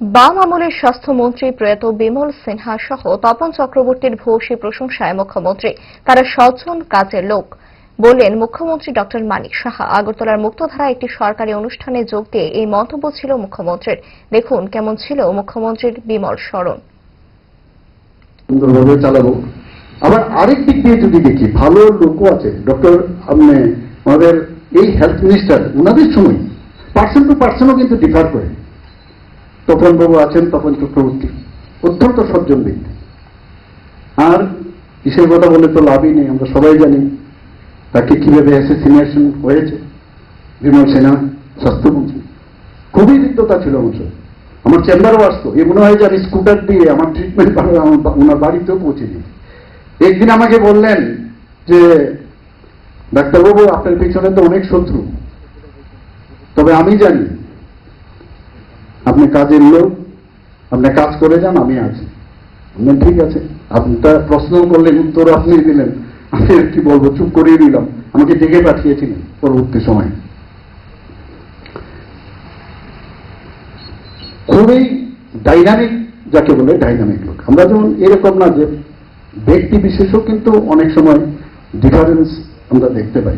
বাম আমলের স্বাস্থ্যমন্ত্রী প্রয়াত বিমল সিনহা সহ তপন চক্রবর্তীর ভূয়সী প্রশংসায় মুখ্যমন্ত্রী, তারা সজ্জন কাজের লোক। বললেন, মুখ্যমন্ত্রী ড মানিক সাহা আগরতলার মুক্তধারা একটি সরকারি অনুষ্ঠানে যোগ দিয়ে এই মন্তব্য ছিল মুখ্যমন্ত্রীর। দেখুন কেমন ছিল মুখ্যমন্ত্রীর বিমল স্মরণ। আবার আরেক দিক দিয়ে যদি দেখি, ভালো লোকও আছে। ডক্টর আমাদের এই হেলথ মিনিস্টার ওনাদের সময় পার্সন টু পার্সনও কিন্তু ডিফার করে। তপন বাবু আছেন, তপন চক্রবর্তী। অত্যন্ত সজ্জন ব্যক্তি। আর কিসের কথা বলে তো লাভই নেই, আমরা সবাই জানি তাকে কীভাবে অ্যাসেসিনেশন হয়েছে। বিমল সেনা, স্বাস্থ্যমন্ত্রী। খুবই বিদ্যতা ছিল আমার আমার চেম্বারও আসতো। এ মনে হয় যে আমি স্কুটার দিয়ে আমার ট্রিটমেন্ট ওনার বাড়িতেও পৌঁছে দিয়েছি একদিন আমাকে বললেন যে, ডাক্তারবাবু, আপনার পিছনে তো অনেক শত্রু। তবে আমি জানি কাজের লোক, আপনি কাজ করে যান, আমি আছি। আমি ঠিক আছে, আপনার প্রশ্ন করলেন উত্তর আপনি দিলেন। আমি কি বলব, চুপ করিয়ে দিলাম। আমাকে ডেকে পাঠিয়েছিলেন পরবর্তী সময়। খুবই ডাইনামিক, যাকে বলে ডাইনামিক লোক। আমরা যেমন এরকম না যে ব্যক্তি বিশেষও কিন্তু অনেক সময় ডিফারেন্স আমরা দেখতে পাই।